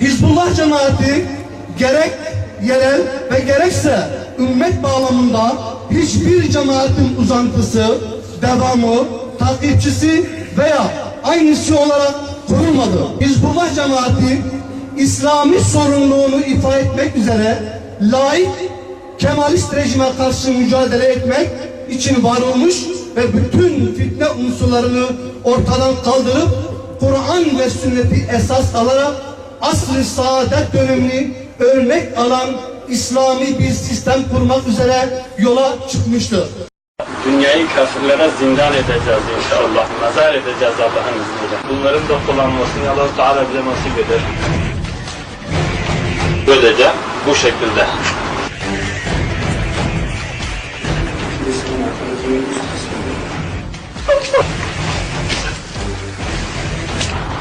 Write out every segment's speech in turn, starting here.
Hizbullah cemaati gerek yerel ve gerekse ümmet bağlamında hiçbir cemaatin uzantısı, devamı, takipçisi veya aynısı olarak kurulmadı. Hizbullah cemaati İslami sorumluluğunu ifade etmek üzere laik Kemalist rejime karşı mücadele etmek için var olmuş ve bütün fitne unsurlarını ortadan kaldırıp Kur'an ve sünneti esas alarak asr-ı saadet dönemini örnek alan İslami bir sistem kurmak üzere yola çıkmıştır. Dünyayı kafirlere zindan edeceğiz inşallah. Nazar edeceğiz Allah'ın izniyle. Bunların da kullanmasını Allah Teala bize nasip eder. Böylece bu şekilde.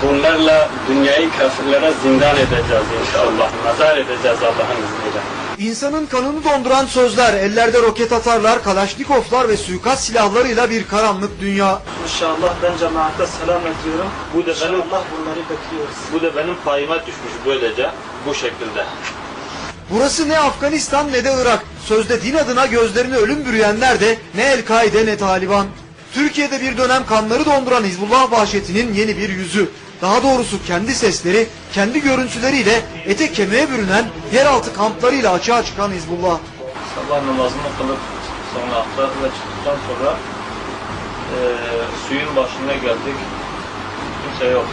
Bunlarla dünyayı kafirlere zindan edeceğiz inşallah. Nazar edeceğiz Allah'ın izniyle. İnsanın kanını donduran sözler, ellerde roket atarlar, kalaşnikovlar ve suikast silahlarıyla bir karanlık dünya. İnşallah ben cemaate selam ediyorum. Bu da benim İnşallah bunları bekliyoruz. Bu da benim payıma düşmüş böylece bu şekilde. Burası ne Afganistan ne de Irak. Sözde din adına gözlerini ölüm bürüyenler de ne El-Kaide ne Taliban. Türkiye'de bir dönem kanları donduran Hizbullah vahşetinin yeni bir yüzü. Daha doğrusu kendi sesleri, kendi görüntüleriyle ete kemiğe bürünen yeraltı kamplarıyla açığa çıkan Hizbullah. Sabah namazını kılıp sonra ve çıktıktan sonra eee suyun başına geldik. Kimse yok.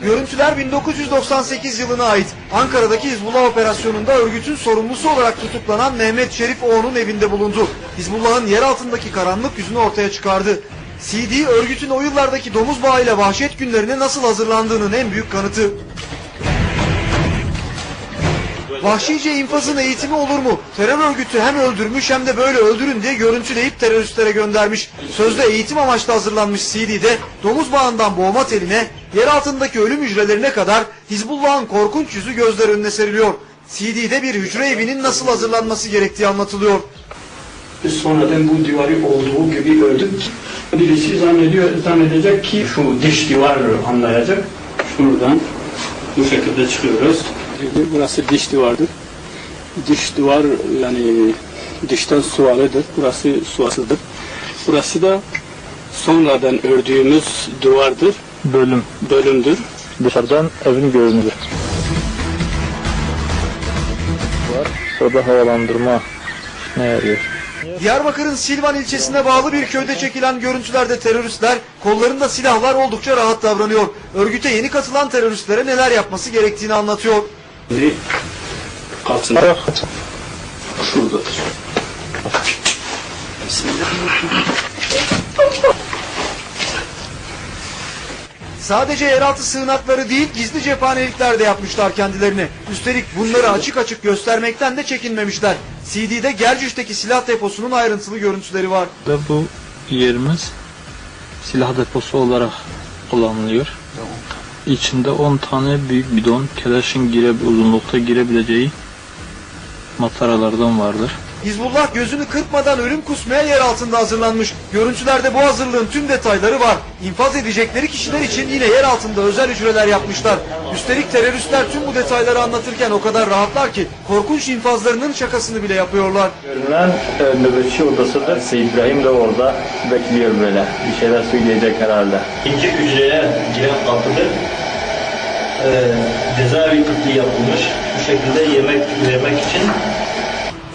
Görüntüler 1998 yılına ait. Ankara'daki Hizbullah operasyonunda örgütün sorumlusu olarak tutuklanan Mehmet Şerif Oğan'ın evinde bulundu. Hizbullah'ın yer altındaki karanlık yüzünü ortaya çıkardı. CD örgütün o yıllardaki domuz bağıyla vahşet günlerine nasıl hazırlandığının en büyük kanıtı. Vahşice infazın eğitimi olur mu? Terör örgütü hem öldürmüş hem de böyle öldürün diye görüntüleyip teröristlere göndermiş. Sözde eğitim amaçlı hazırlanmış CD'de domuz bağından boğma teline, yer altındaki ölüm hücrelerine kadar Hizbullah'ın korkunç yüzü gözler önüne seriliyor. CD'de bir hücre evinin nasıl hazırlanması gerektiği anlatılıyor. Biz sonradan bu divarı olduğu gibi ördük. Birisi zannediyor, zannedecek ki şu dış divar anlayacak. Şuradan bu şekilde çıkıyoruz. Burası dış duvardır. Dış duvar yani dıştan sualıdır. Burası suasıdır. Burası da sonradan ördüğümüz duvardır. bölüm. Bölümdür. Dışarıdan evin görünürü. Var. Burada havalandırma ne yarıyor? Diyarbakır'ın Silvan ilçesine bağlı bir köyde çekilen görüntülerde teröristler kollarında silahlar oldukça rahat davranıyor. Örgüte yeni katılan teröristlere neler yapması gerektiğini anlatıyor. Şimdi. Ayak. Şuradadır. Sadece yeraltı sığınakları değil gizli cephanelikler de yapmışlar kendilerine. Üstelik bunları açık açık göstermekten de çekinmemişler. CD'de Gercüş'teki silah deposunun ayrıntılı görüntüleri var. Ve bu yerimiz silah deposu olarak kullanılıyor. İçinde 10 tane büyük bidon, keleşin gire, uzunlukta girebileceği mataralardan vardır. Hizbullah gözünü kırpmadan ölüm kusmaya yer altında hazırlanmış. Görüntülerde bu hazırlığın tüm detayları var. İnfaz edecekleri kişiler için yine yer altında özel hücreler yapmışlar. Üstelik teröristler tüm bu detayları anlatırken o kadar rahatlar ki korkunç infazlarının şakasını bile yapıyorlar. Görünen e, nöbetçi odasıdır. Seyit İbrahim de orada bekliyor böyle. Bir şeyler söyleyecek herhalde. İkinci hücreye giren kapıdır. Ee, cezaevi kıtlığı yapılmış. Bu şekilde yemek yemek için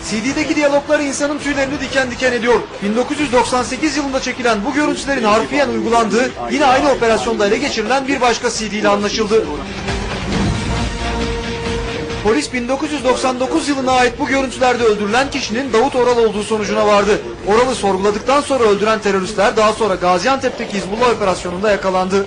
CD'deki diyaloglar insanın tüylerini diken diken ediyor. 1998 yılında çekilen bu görüntülerin harfiyen uygulandığı yine aynı operasyonda ele geçirilen bir başka CD ile anlaşıldı. Polis 1999 yılına ait bu görüntülerde öldürülen kişinin Davut Oral olduğu sonucuna vardı. Oral'ı sorguladıktan sonra öldüren teröristler daha sonra Gaziantep'teki Hizbullah operasyonunda yakalandı.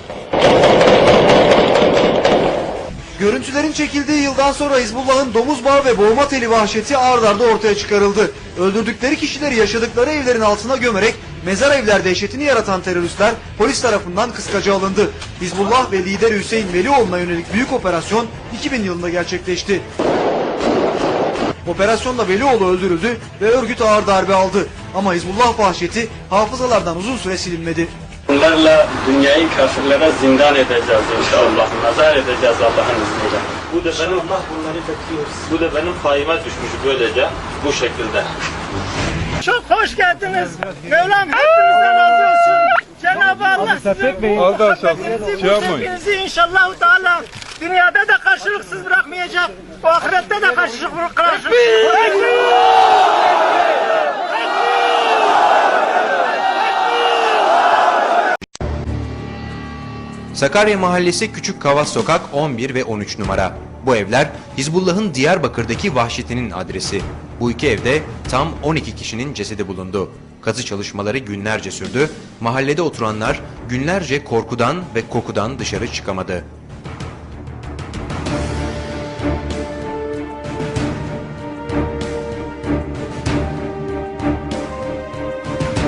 Görüntülerin çekildiği yıldan sonra Hizbullah'ın domuz bağı ve boğma teli vahşeti ard arda ortaya çıkarıldı. Öldürdükleri kişileri yaşadıkları evlerin altına gömerek Mezar evler dehşetini yaratan teröristler polis tarafından kıskaca alındı. Hizbullah ve lideri Hüseyin Velioğlu'na yönelik büyük operasyon 2000 yılında gerçekleşti. Operasyonda Velioğlu öldürüldü ve örgüt ağır darbe aldı. Ama Hizbullah vahşeti hafızalardan uzun süre silinmedi. Bunlarla dünyayı kafirlere zindan edeceğiz inşallah. Nazar edeceğiz Allah'ın izniyle. Bu da benim İnşallah bunları bekliyoruz. bu da benim payıma düşmüş böylece bu şekilde. Çok hoş geldiniz. Mevlam hepinizden razı olsun. Cenab-ı Allah sizin bu muhabbetinizi, bu sevginizi inşallah Teala dünyada da karşılıksız bırakmayacak. Bu ahirette de karşılık bırakmayacak. Sakarya Mahallesi Küçük Kavas Sokak 11 ve 13 numara. Bu evler Hizbullah'ın Diyarbakır'daki vahşetinin adresi. Bu iki evde tam 12 kişinin cesedi bulundu. Kazı çalışmaları günlerce sürdü. Mahallede oturanlar günlerce korkudan ve kokudan dışarı çıkamadı.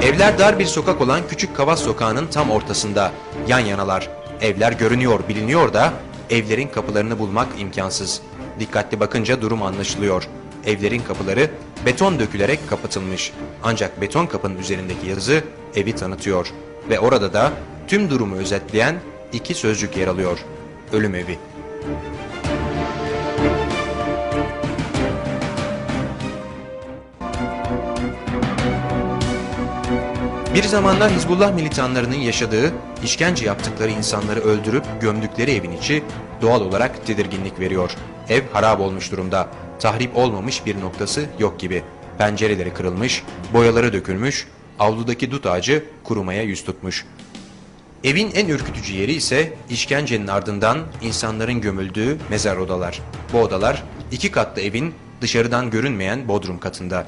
Evler dar bir sokak olan Küçük Kavas Sokağı'nın tam ortasında. Yan yanalar. Evler görünüyor, biliniyor da evlerin kapılarını bulmak imkansız. Dikkatli bakınca durum anlaşılıyor. Evlerin kapıları beton dökülerek kapatılmış. Ancak beton kapının üzerindeki yazı evi tanıtıyor. Ve orada da tüm durumu özetleyen iki sözcük yer alıyor. Ölüm evi. Bir zamanlar Hizbullah militanlarının yaşadığı, işkence yaptıkları insanları öldürüp gömdükleri evin içi doğal olarak tedirginlik veriyor. Ev harap olmuş durumda. Tahrip olmamış bir noktası yok gibi. Pencereleri kırılmış, boyaları dökülmüş, avludaki dut ağacı kurumaya yüz tutmuş. Evin en ürkütücü yeri ise işkencenin ardından insanların gömüldüğü mezar odalar. Bu odalar iki katlı evin dışarıdan görünmeyen bodrum katında.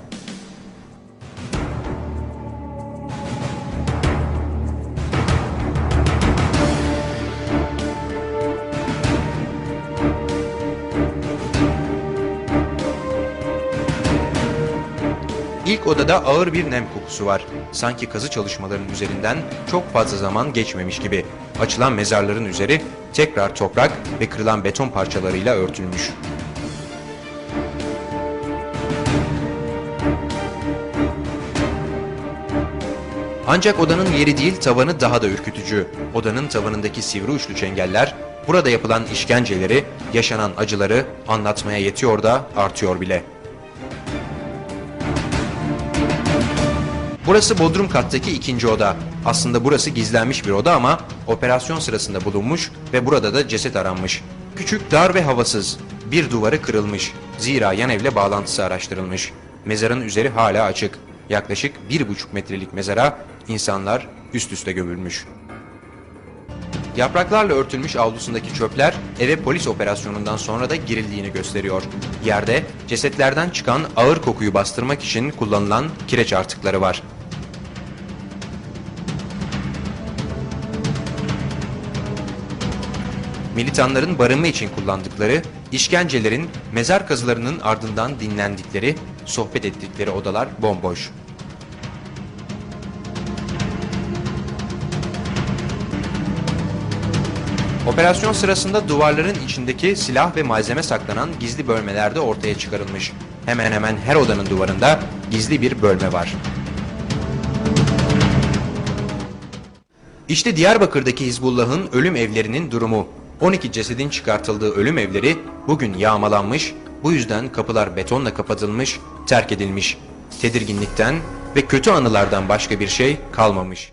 İlk odada ağır bir nem kokusu var. Sanki kazı çalışmalarının üzerinden çok fazla zaman geçmemiş gibi. Açılan mezarların üzeri tekrar toprak ve kırılan beton parçalarıyla örtülmüş. Ancak odanın yeri değil tavanı daha da ürkütücü. Odanın tavanındaki sivri uçlu çengeller burada yapılan işkenceleri, yaşanan acıları anlatmaya yetiyor da artıyor bile. Burası bodrum kattaki ikinci oda. Aslında burası gizlenmiş bir oda ama operasyon sırasında bulunmuş ve burada da ceset aranmış. Küçük, dar ve havasız. Bir duvarı kırılmış. Zira yan evle bağlantısı araştırılmış. Mezarın üzeri hala açık. Yaklaşık bir buçuk metrelik mezara insanlar üst üste gömülmüş. Yapraklarla örtülmüş avlusundaki çöpler eve polis operasyonundan sonra da girildiğini gösteriyor. Yerde cesetlerden çıkan ağır kokuyu bastırmak için kullanılan kireç artıkları var. Militanların barınma için kullandıkları, işkencelerin, mezar kazılarının ardından dinlendikleri, sohbet ettikleri odalar bomboş. Operasyon sırasında duvarların içindeki silah ve malzeme saklanan gizli bölmelerde ortaya çıkarılmış. Hemen hemen her odanın duvarında gizli bir bölme var. İşte Diyarbakır'daki Hizbullah'ın ölüm evlerinin durumu. 12 cesedin çıkartıldığı ölüm evleri bugün yağmalanmış, bu yüzden kapılar betonla kapatılmış, terk edilmiş. Tedirginlikten ve kötü anılardan başka bir şey kalmamış.